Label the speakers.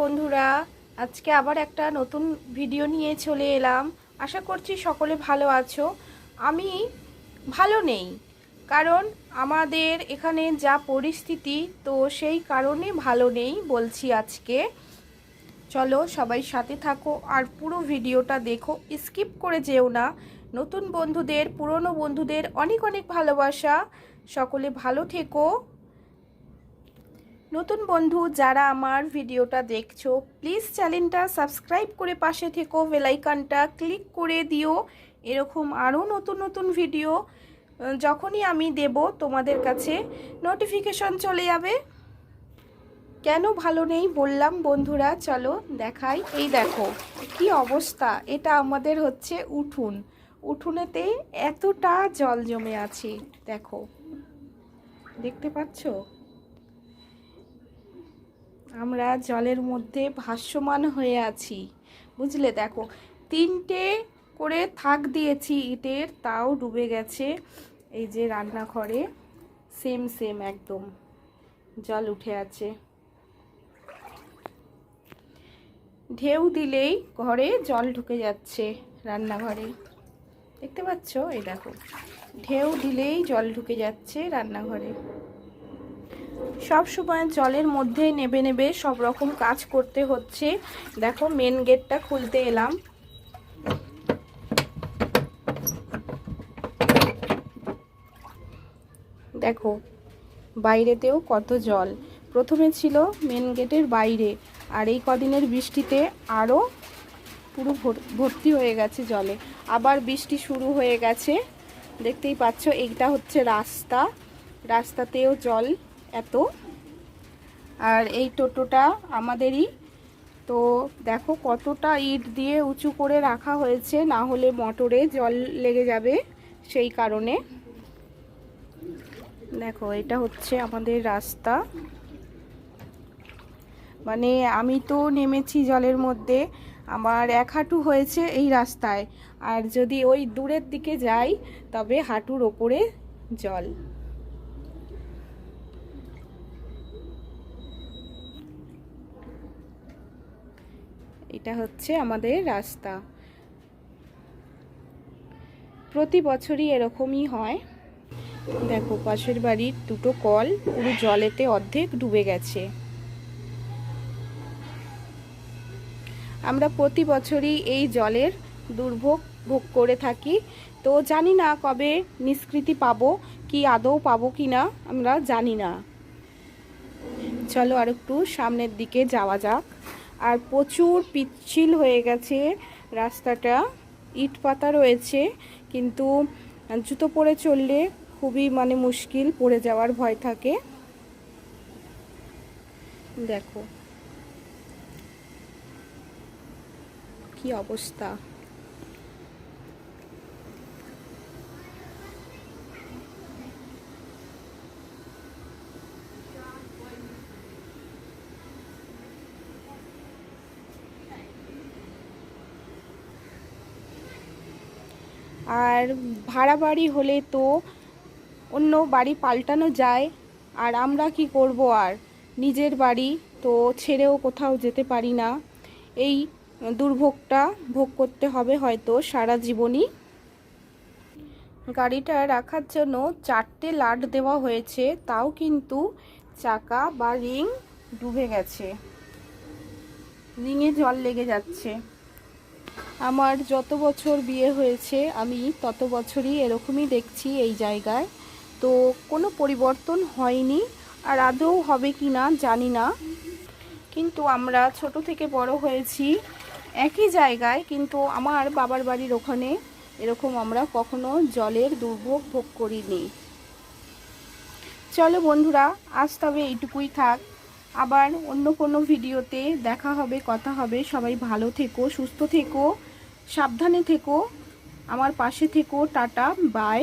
Speaker 1: বন্ধুরা, আজকে আবার একটা নতুন ভিডিও নিয়ে চলে এলাম। আশা করছি সকলে ভালো আছো। আমি ভালো নেই, কারণ আমাদের এখানে যা পরিস্থিতি, তো সেই কারণে ভালো নেই বলছি আজকে। চলো সবাই সাথে থাকো আর পুরো ভিডিওটা দেখো। স্কিপ করে যেও না। নতুন বন্ধুদের, পুরনো বন্ধুদের অনেক অনেক ভালোবাসা। সকলে ভালো থেকো। নতুন বন্ধু যারা আমার ভিডিওটা দেখছ প্লিজ চ্যানেলটা সাবস্ক্রাইব করে পাশে থেকো বেলাইকানটা ক্লিক করে দিও। এরকম আরও নতুন নতুন ভিডিও যখনই আমি দেব, তোমাদের কাছে নোটিফিকেশন চলে যাবে। কেন ভালো নেই বললাম বন্ধুরা, চলো দেখাই। এই দেখো, কি অবস্থা, এটা আমাদের হচ্ছে উঠুন। উঠুনেতে এতটা জল জমে আছে, দেখো। দেখতে পাচ্ছো? আমরা জলের মধ্যে ভাসমান হয়ে আছি। বুঝলে দেখো, তিনটে করে থাক দিয়েছি ইটের, তাও ডুবে গেছে এই যে রান্নাঘরে। সেম সেম একদম। জল উঠে আছে। ঢেউ দিলেই ঘরে জল ঢুকে যাচ্ছে রান্নাঘরে। দেখতে পাচ্ছ? এই দেখো, ঢেউ দিলেই জল ঢুকে যাচ্ছে রান্নাঘরে। সব সময় জলের মধ্যে নেবে নেবে সব রকম কাজ করতে হচ্ছে। দেখো মেন গেটটা খুলতে এলাম। দেখো, বাইরেতেও কত জল। প্রথমে ছিল মেন গেটের বাইরে, আর এই কদিনের বৃষ্টিতে আরও পুরো ভর- ভর্তি হয়ে গেছে জলে। আবার বৃষ্টি শুরু হয়ে গেছে। দেখতেই পাচ্ছ, এইটা হচ্ছে রাস্তা। রাস্তাতেও জল এত। আর এই টোটোটা আমাদেরই। তো দেখো কতটা ইট দিয়ে উঁচু করে রাখা হয়েছে, না হলে মোটরে জল লেগে যাবে সেই কারণে। দেখো, এটা হচ্ছে আমাদের রাস্তা। মানে আমি তো নেমেছি জলের মধ্যে, আমার এক হাঁটু হয়েছে এই রাস্তায়। আর যদি ওই দূরের দিকে যাই, তবে হাঁটুর ওপরে জল। এটা হচ্ছে আমাদের রাস্তা। প্রতি বছরই এরকমই হয়। দেখো, পাশের বাড়ির দুটো কল, পুরো জলেতে অর্ধেক ডুবে গেছে। আমরা প্রতি বছরই এই জলের দুর্ভোগ ভোগ করে থাকি। তো জানি না কবে নিষ্কৃতি পাবো, কি আদৌ পাবো কি না আমরা জানি না। চলো আর একটু সামনের দিকে যাওয়া যাক। আর প্রচুর পিচ্ছিল হয়ে গেছে রাস্তাটা। ইট পাতা রয়েছে, কিন্তু জুতো পরে চললে খুবই মানে মুশকিল, পড়ে যাওয়ার ভয় থাকে। দেখো। কি অবস্থা? আর ভাড়া বাড়ি হলে তো অন্য বাড়ি পাল্টানো যায়। আর আমরা কি করব আর? নিজের বাড়ি তো ছেড়েও কোথাও যেতে পারি না। এই দুর্ভোগটা ভোগ করতে হবে হয়তো সারা জীবনই। গাড়িটা রাখার জন্য চারটে লাট দেওয়া হয়েছে, তাও কিন্তু চাকা বা রিং ডুবে গেছে। রিংয়ে জল লেগে যাচ্ছে। আমার যত বছর বিয়ে হয়েছে, আমি তত বছরই এরকমই দেখছি এই জায়গায়। তো কোনো পরিবর্তন হয়নি, আর আদৌ হবে কি না জানি না। কিন্তু আমরা ছোট থেকে বড় হয়েছি, একই জায়গায়, কিন্তু আমার বাবার বাড়ির ওখানে এরকম আমরা কখনো জলের দুর্ভোগ ভোগ করিনি। চলো বন্ধুরা, আজ তবে এইটুকুই থাক। আবার অন্য কোনো ভিডিওতে দেখা হবে, কথা হবে। সবাই ভালো থেকো, সুস্থ থেকো। সাবধানে থেকো। আমার পাশে থেকো টাটা বাই।